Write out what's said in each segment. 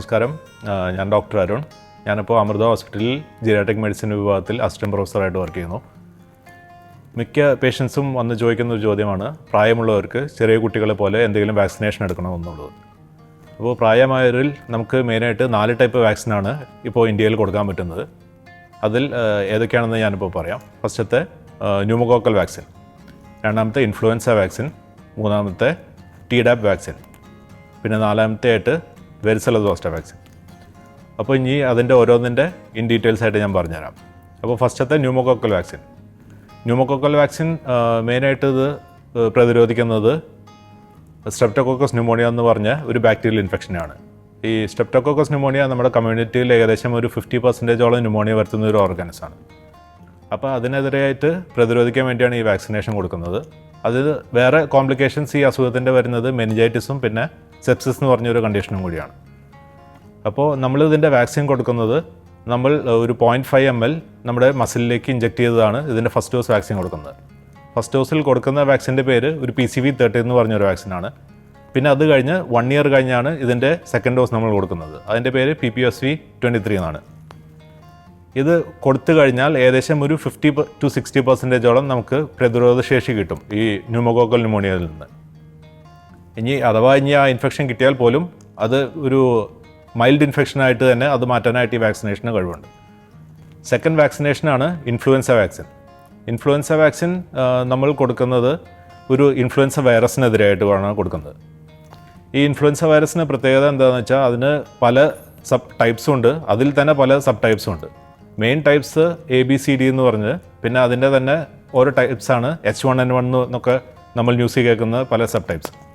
നമസ്കാരം. ഞാൻ ഡോക്ടർ അരുൺ. ഞാനിപ്പോൾ അമൃത ഹോസ്പിറ്റലിൽ ജിയാട്രിക് മെഡിസിൻ വിഭാഗത്തിൽ അസിസ്റ്റന്റ് പ്രൊഫസറായിട്ട് വർക്ക് ചെയ്യുന്നു. മിക്ക പേഷ്യൻസും വന്ന് ചോദിക്കുന്ന ഒരു ചോദ്യമാണ് പ്രായമുള്ളവർക്ക് ചെറിയ കുട്ടികളെ പോലെ എന്തെങ്കിലും വാക്സിനേഷൻ എടുക്കണമെന്നുള്ളത് അപ്പോൾ പ്രായമായവരിൽ നമുക്ക് മെയിനായിട്ട് നാല് ടൈപ്പ് വാക്സിനാണ് ഇപ്പോൾ ഇന്ത്യയിൽ കൊടുക്കാൻ പറ്റുന്നത്. അതിൽ ഏതൊക്കെയാണെന്ന് ഞാനിപ്പോൾ പറയാം. ഫസ്റ്റത്തെ ന്യൂമോകോക്കൽ വാക്സിൻ രണ്ടാമത്തെ ഇൻഫ്ലുവൻസ വാക്സിൻ മൂന്നാമത്തെ ടി ഡാപ്പ് വാക്സിൻ പിന്നെ നാലാമത്തെ ആയിട്ട് വെരിസല ദോസ്റ്റ വാക്സിൻ. അപ്പോൾ ഇനി അതിന്റെ ഓരോന്നിന്റെ ഇൻ ഡീറ്റെയിൽസ് ആയിട്ട് ഞാൻ പറഞ്ഞുതരാം. അപ്പോൾ ഫസ്റ്റത്തെ ന്യൂമോക്കോക്കൽ വാക്സിൻ. ന്യൂമോക്കോക്കൽ വാക്സിൻ മെയിനായിട്ട് ഇത് പ്രതിരോധിക്കുന്നത് സ്ട്രെപ്റ്റോകോക്കസ് ന്യൂമോണിയ എന്ന് പറഞ്ഞ ഒരു ബാക്ടീരിയൽ ഇൻഫെക്ഷനാണ് ഈ സ്ട്രെപ്റ്റോകോക്കസ് ന്യൂമോണിയ നമ്മുടെ കമ്മ്യൂണിറ്റിയിൽ ഏകദേശം ഒരു ഫിഫ്റ്റി പെർസെന്റേജോളം ന്യൂമോണിയ വരുത്തുന്ന ഒരു ഓർഗാനിസാണ് അപ്പോൾ അതിനെതിരെയായിട്ട് പ്രതിരോധിക്കാൻ വേണ്ടിയാണ് ഈ വാക്സിനേഷൻ കൊടുക്കുന്നത്. അത് വേറെ കോംപ്ലിക്കേഷൻസ് ഈ അസുഖത്തിന്റെ വരുന്നത് മെനിജൈറ്റിസും പിന്നെ സെപ്സിസ് എന്ന് പറഞ്ഞൊരു കണ്ടീഷനും കൂടിയാണ്. അപ്പോൾ നമ്മൾ ഇതിന്റെ വാക്സിൻ കൊടുക്കുന്നത് നമ്മൾ ഒരു പോയിന്റ് ഫൈവ് എം എൽ നമ്മുടെ മസിലിലേക്ക് ഇഞ്ചെക്ട് ചെയ്തതാണ് ഇതിന്റെ ഫസ്റ്റ് ഡോസ് വാക്സിൻ കൊടുക്കുന്നത്. ഫസ്റ്റ് ഡോസിൽ കൊടുക്കുന്ന വാക്സിന്റെ പേര് ഒരു പി സി വി തേർട്ടി എന്ന് പറഞ്ഞൊരു വാക്സിനാണ് പിന്നെ അത് കഴിഞ്ഞ് വൺ ഇയർ കഴിഞ്ഞാണ് ഇതിന്റെ സെക്കൻഡ് ഡോസ് നമ്മൾ കൊടുക്കുന്നത്. അതിന്റെ പേര് P P S V twenty three എന്നാണ്. ഇത് കൊടുത്തു കഴിഞ്ഞാൽ ഏകദേശം ഒരു ഫിഫ്റ്റി ടു സിക്സ്റ്റി പെർസെന്റേജോളം നമുക്ക് പ്രതിരോധ ശേഷി കിട്ടും ഈ ന്യൂമോകോക്കൽ ന്യൂമോണിയയിൽ നിന്ന്. ഇനി അഥവാ ഇനി ആ ഇൻഫെക്ഷൻ കിട്ടിയാൽ പോലും അത് ഒരു മൈൽഡ് ഇൻഫെക്ഷനായിട്ട് തന്നെ അത് മാറ്റാനായിട്ട് ഈ വാക്സിനേഷന് കഴിവുണ്ട്. സെക്കൻഡ് വാക്സിനേഷനാണ് ഇൻഫ്ലുവൻസ വാക്സിൻ ഇൻഫ്ലുവൻസ വാക്സിൻ നമ്മൾ കൊടുക്കുന്നത് ഒരു ഇൻഫ്ലുവൻസ വൈറസിനെതിരായിട്ടാണ് കൊടുക്കുന്നത്. ഈ ഇൻഫ്ലുവൻസ വൈറസിന് പ്രത്യേകത എന്താണെന്ന് വെച്ചാൽ അതിന് പല സബ് ടൈപ്സും ഉണ്ട്. അതിൽ തന്നെ പല സബ് ടൈപ്സും ഉണ്ട്. Main types A B C D എന്ന് പറഞ്ഞ് പിന്നെ അതിന്റെ തന്നെ ഓരോ ടൈപ്സാണ് എച്ച് വൺ എൻ വൺ എന്നൊക്കെ നമ്മൾ ന്യൂസിൽ കേൾക്കുന്ന പല സബ് ടൈപ്സ്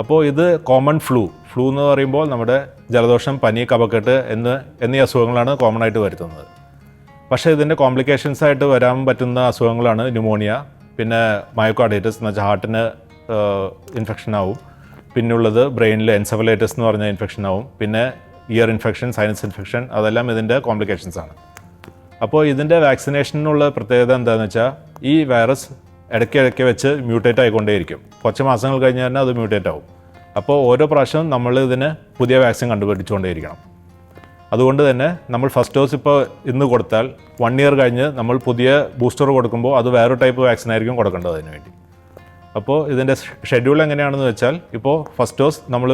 അപ്പോൾ ഇത് കോമൺ ഫ്ലൂ ഫ്ലൂ എന്ന് പറയുമ്പോൾ നമ്മുടെ ജലദോഷം പനി കപക്കെട്ട് എന്ന് എന്നീ അസുഖങ്ങളാണ് കോമൺ ആയിട്ട് വരുത്തുന്നത്. പക്ഷേ ഇതിന്റെ കോംപ്ലിക്കേഷൻസ് ആയിട്ട് വരാൻ പറ്റുന്ന അസുഖങ്ങളാണ് ന്യൂമോണിയ പിന്നെ മയോകാർഡൈറ്റിസ് എന്ന് വെച്ചാൽ ഹാർട്ടിന് ഇൻഫെക്ഷൻ ആവും. പിന്നുള്ളത് ബ്രെയിനിൽ എൻസഫലൈറ്റിസ് എന്ന് പറഞ്ഞ ഇൻഫെക്ഷൻ ആവും. പിന്നെ ഇയർ ഇൻഫെക്ഷൻ സൈനസ് ഇൻഫെക്ഷൻ അതെല്ലാം ഇതിന്റെ കോംപ്ലിക്കേഷൻസ് ആണ്. അപ്പോൾ ഇതിന്റെ വാക്സിനേഷനുള്ള പ്രത്യേകത എന്താണെന്ന് വെച്ചാൽ ഈ വൈറസ് ഇടയ്ക്കിടയ്ക്ക് വെച്ച് മ്യൂട്ടേറ്റ് ആയിക്കൊണ്ടേയിരിക്കും. കുറച്ച് മാസങ്ങൾ കഴിഞ്ഞ് തന്നെ അത് മ്യൂട്ടേറ്റ് ആവും. അപ്പോൾ ഓരോ പ്രാവശ്യവും നമ്മൾ ഇതിന് പുതിയ വാക്സിൻ കണ്ടുപിടിച്ചുകൊണ്ടേയിരിക്കണം. അതുകൊണ്ട് തന്നെ നമ്മൾ ഫസ്റ്റ് ഡോസ് ഇപ്പോൾ ഇന്ന് കൊടുത്താൽ വൺ ഇയർ കഴിഞ്ഞ് നമ്മൾ പുതിയ ബൂസ്റ്റർ കൊടുക്കുമ്പോൾ അത് വേറെ ടൈപ്പ് വാക്സിൻ ആയിരിക്കും കൊടുക്കേണ്ടത് അതിന് വേണ്ടി. അപ്പോൾ ഇതിന്റെ ഷെഡ്യൂൾ എങ്ങനെയാണെന്ന് വെച്ചാൽ ഇപ്പോൾ ഫസ്റ്റ് ഡോസ് നമ്മൾ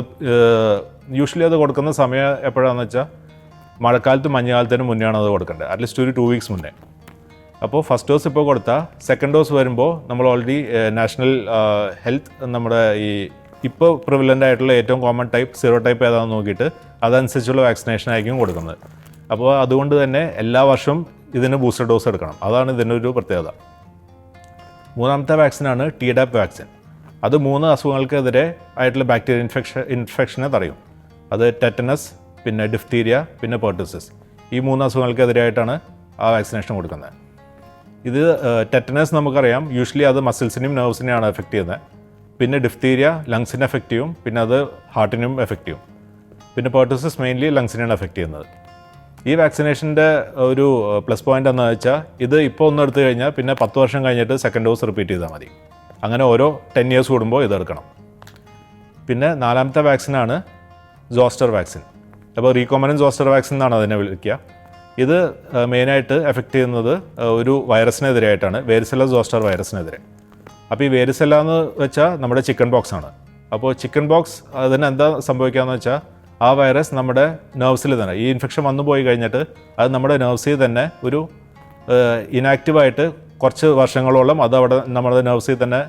യൂഷ്വലി അത് കൊടുക്കുന്ന സമയം എപ്പോഴാണെന്ന് വെച്ചാൽ മഴക്കാലത്ത് മഞ്ഞുകാലത്തിന് മുന്നെയാണ് അത് കൊടുക്കേണ്ടത്. അറ്റ്ലീസ്റ്റ് ഒരു ടു വീക്സ് മുന്നേ. അപ്പോൾ ഫസ്റ്റ് ഡോസ് ഇപ്പോൾ കൊടുത്താൽ സെക്കൻഡ് ഡോസ് വരുമ്പോൾ നമ്മൾ ഓൾറെഡി നാഷണൽ ഹെൽത്ത് നമ്മുടെ ഈ ഇപ്പോൾ പ്രിവിലന്റ് ആയിട്ടുള്ള ഏറ്റവും കോമൺ ടൈപ്പ് സീറോ ടൈപ്പ് ഏതാണെന്ന് നോക്കിയിട്ട് അതനുസരിച്ചുള്ള വാക്സിനേഷൻ ആയിരിക്കും കൊടുക്കുന്നത്. അപ്പോൾ അതുകൊണ്ട് തന്നെ എല്ലാ വർഷവും ഇതിന് ബൂസ്റ്റർ ഡോസ് എടുക്കണം. അതാണ് ഇതിന്റെ ഒരു പ്രത്യേകത. മൂന്നാമത്തെ വാക്സിനാണ് ടി ഡാപ്പ് വാക്സിൻ അത് മൂന്ന് അസുഖങ്ങൾക്കെതിരെ ആയിട്ടുള്ള ബാക്ടീരിയ ഇൻഫെക്ഷൻ ഇൻഫെക്ഷനെ തടയും. അത് ടെറ്റനസ് പിന്നെ ഡിഫ്തീരിയ പിന്നെ പെർട്ടിസിസ് ഈ മൂന്ന് അസുഖങ്ങൾക്കെതിരായിട്ടാണ് ആ വാക്സിനേഷൻ കൊടുക്കുന്നത്. ഇത് ടെറ്റനസ് നമുക്കറിയാം. യൂഷ്വലി അത് മസിൽസിനെയും നെർവ്സിനെയാണ് എഫക്റ്റ് ചെയ്യുന്നത് പിന്നെ ഡിഫ്തീരിയ ലങ്സിനെ എഫക്റ്റ് ചെയ്യും. പിന്നെ അത് ഹാർട്ടിനും എഫക്റ്റ് ചെയ്യും. പിന്നെ പേർട്ടിസസ് മെയിൻലി ലങ്സിനെയാണ് എഫക്റ്റ് ചെയ്യുന്നത്. ഈ വാക്സിനേഷന്റെ ഒരു പ്ലസ് പോയിന്റ് എന്ന് വെച്ചാൽ ഇത് ഇപ്പോൾ ഒന്ന് എടുത്തു കഴിഞ്ഞാൽ പിന്നെ പത്ത് വർഷം കഴിഞ്ഞിട്ട് സെക്കൻഡ് ഡോസ് റിപ്പീറ്റ് ചെയ്താൽ മതി. അങ്ങനെ ഓരോ ടെൻ ഇയേഴ്സ് കൂടുമ്പോൾ ഇത് എടുക്കണം. പിന്നെ നാലാമത്തെ വാക്സിനാണ് സോസ്റ്റർ വാക്സിൻ അപ്പോൾ റീകോമനൻ സോസ്റ്റർ വാക്സിൻ എന്നാണ് അതിനെ വിളിക്കുക. ഇത് മെയിനായിട്ട് എഫക്റ്റ് ചെയ്യുന്നത് ഒരു വൈറസിനെതിരായിട്ടാണ് വേരിസെല്ല സോസ്റ്റർ വൈറസിനെതിരെ അപ്പോൾ ഈ വേരിസെല്ല എന്ന് വെച്ചാൽ നമ്മുടെ ചിക്കൻ ബോക്സ് ആണ്. അപ്പോൾ ചിക്കൻ ബോക്സ് അതിന് എന്താ സംഭവിക്കാന്ന് വെച്ചാൽ ആ വൈറസ് നമ്മുടെ നെർവ്സിൽ തന്നെ ഈ ഇൻഫെക്ഷൻ വന്നു പോയി കഴിഞ്ഞിട്ട് അത് നമ്മുടെ നെർവ്സിൽ തന്നെ ഒരു ഇനാക്റ്റീവായിട്ട് കുറച്ച് വർഷങ്ങളോളം അത് അവിടെ നമ്മുടെ നെർവ്സിൽ തന്നെ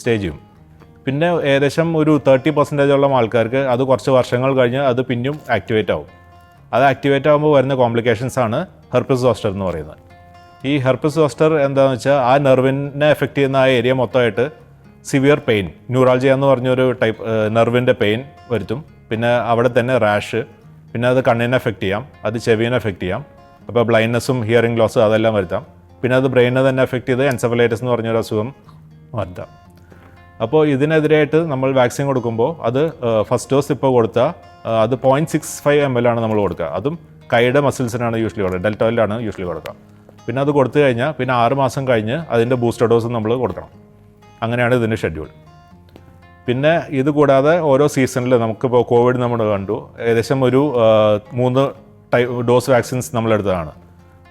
സ്റ്റേ ചെയ്യും. പിന്നെ ഏകദേശം ഒരു തേർട്ടി പെർസെന്റേജോളം ആൾക്കാർക്ക് അത് കുറച്ച് വർഷങ്ങൾ കഴിഞ്ഞ് അത് പിന്നെയും ആക്ടിവേറ്റ് ആവും. അത് ആക്ടിവേറ്റ് ആകുമ്പോൾ വരുന്ന കോംപ്ലിക്കേഷൻസ് ആണ് ഹെർപ്പസ് സോസ്റ്റർ എന്ന് പറയുന്നത്. ഈ ഹെർപ്പസ് സോസ്റ്റർ എന്താണെന്ന് വെച്ചാൽ ആ നെർവിനെ എഫക്റ്റ് ചെയ്യുന്ന ആ ഏരിയ മൊത്തമായിട്ട് സിവിയർ പെയിൻ ന്യൂറാൾജിയ എന്ന് പറഞ്ഞൊരു ടൈപ്പ് നെർവിന്റെ പെയിൻ വരുത്തും. പിന്നെ അവിടെ തന്നെ റാഷ് പിന്നെ അത് കണ്ണിനെ എഫക്റ്റ് ചെയ്യാം അത് ചെവിനെ എഫക്റ്റ് ചെയ്യാം. അപ്പോൾ ബ്ലൈൻഡ്നെസ്സും ഹിയറിംഗ് ലോസും അതെല്ലാം വരുത്താം. പിന്നെ അത് ബ്രെയിനെ തന്നെ എഫക്റ്റ് ചെയ്ത് എൻസഫലൈറ്റിസ് എന്ന് പറഞ്ഞൊരു അസുഖം വരുത്താം. അപ്പോൾ ഇതിനെതിരായിട്ട് നമ്മൾ വാക്സിൻ കൊടുക്കുമ്പോൾ അത് ഫസ്റ്റ് ഡോസ് ഇപ്പോൾ കൊടുത്താൽ അത് point six five M L ആണ് നമ്മൾ കൊടുക്കുക. അതും കൈയുടെ മസിൽസിനാണ് യൂഷ്വലി കൊടുക്കുക. ഡെൽറ്റോയിലാണ് യൂഷ്വലി കൊടുക്കുക. പിന്നെ അത് കൊടുത്തു കഴിഞ്ഞാൽ പിന്നെ ആറ് മാസം കഴിഞ്ഞ് അതിന്റെ ബൂസ്റ്റർ ഡോസ് നമ്മൾ കൊടുക്കണം. അങ്ങനെയാണ് ഇതിന്റെ ഷെഡ്യൂൾ പിന്നെ ഇത് കൂടാതെ ഓരോ സീസണിൽ നമുക്കിപ്പോൾ കോവിഡ് നമ്മൾ കണ്ടു. ഏകദേശം ഒരു മൂന്ന് ടൈ ഡോസ് വാക്സിൻസ് നമ്മളെടുത്തതാണ്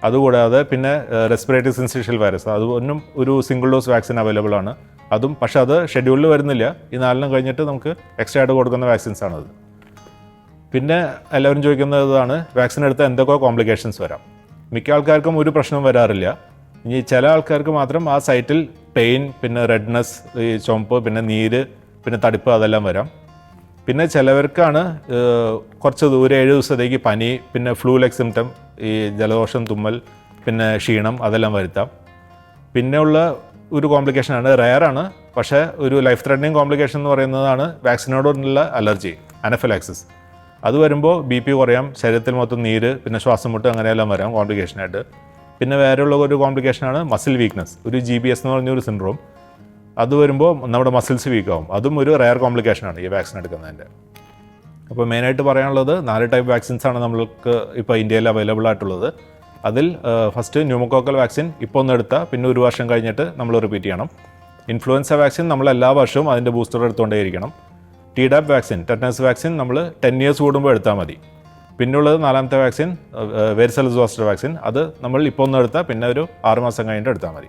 അതുകൂടാതെ പിന്നെ റെസ്പിറേറ്ററി സിൻസിഷ്യൽ വൈറസ് അതൊന്നും ഒരു സിംഗിൾ ഡോസ് വാക്സിൻ അവൈലബിൾ ആണ്. അതും പക്ഷേ അത് ഷെഡ്യൂളിൽ വരുന്നില്ല. ഈ നാലിനും കഴിഞ്ഞിട്ട് നമുക്ക് എക്സ്ട്രാ ആയിട്ട് കൊടുക്കുന്ന വാക്സിൻസ് ആണത്. പിന്നെ എല്ലാവരും ചോദിക്കുന്നതാണ് വാക്സിൻ എടുത്ത എന്തൊക്കെ കോംപ്ലിക്കേഷൻസ് വരാം? മിക്ക ആൾക്കാർക്കും ഒരു പ്രശ്നവും വരാറില്ല. ഇനി ചില ആൾക്കാർക്ക് മാത്രം ആ സൈറ്റിൽ പെയിൻ പിന്നെ റെഡ്നെസ് ഈ ചുമപ്പ് പിന്നെ നീര് പിന്നെ തടിപ്പ് അതെല്ലാം വരാം. പിന്നെ ചിലവർക്കാണ് കുറച്ച് ദൂരെ ഏഴ് ദിവസത്തേക്ക് പനി പിന്നെ ഫ്ലൂ ലൈക്ക് സിംറ്റം ഈ ജലദോഷം തുമ്മൽ പിന്നെ ക്ഷീണം അതെല്ലാം വരുത്താം. പിന്നെയുള്ള ഒരു കോംപ്ലിക്കേഷനാണ് റയറാണ് പക്ഷേ ഒരു ലൈഫ് ത്രെഡനിങ് കോംപ്ലിക്കേഷൻ എന്ന് പറയുന്നതാണ് വാക്സിനോടുള്ള അലർജി അനഫിലാക്സിസ് അത് വരുമ്പോൾ ബി പി കുറയാം ശരീരത്തിൽ മൊത്തം നീര് പിന്നെ ശ്വാസം മുട്ട് അങ്ങനെയെല്ലാം വരാം കോംപ്ലിക്കേഷനായിട്ട് പിന്നെ വേറെയുള്ള ഒരു കോംപ്ലിക്കേഷനാണ് മസിൽ വീക്ക്നെസ് ഒരു ജി ബി എസ് എന്ന് പറഞ്ഞൊരു സിൻഡ്രോം അത് വരുമ്പോൾ നമ്മുടെ മസിൽസ് വീക്കാവും അതും ഒരു റയർ കോംപ്ലിക്കേഷനാണ് ഈ വാക്സിൻ എടുക്കുന്നതിന്റെ അപ്പോൾ മെയിനായിട്ട് പറയാനുള്ളത് നാല് ടൈപ്പ് വാക്സിൻസ് ആണ് നമ്മൾക്ക് ഇപ്പോൾ ഇന്ത്യയിൽ അവൈലബിൾ ആയിട്ടുള്ളത്. അതിൽ ഫസ്റ്റ് ന്യൂമോക്കോക്കൽ വാക്സിൻ ഇപ്പോൾ ഒന്ന് എടുത്താൽ പിന്നെ ഒരു വർഷം കഴിഞ്ഞിട്ട് നമ്മൾ റിപ്പീറ്റ് ചെയ്യണം. ഇൻഫ്ലുവൻസ വാക്സിൻ നമ്മൾ എല്ലാ വർഷവും അതിന്റെ booster എടുത്തുകൊണ്ടേയിരിക്കണം T dap vaccine tetanus vaccine നമ്മൾ ടെൻ ഇയേഴ്സ് കൂടുമ്പോൾ എടുത്താൽ മതി. പിന്നുള്ളത് നാലാമത്തെ വാക്സിൻ വെരിസൽ വാസ്റ്റർ വാക്സിൻ അത് നമ്മൾ ഇപ്പോൾ ഒന്ന് എടുത്താൽ പിന്നെ ഒരു ആറുമാസം കഴിഞ്ഞിട്ട് എടുത്താൽ മതി.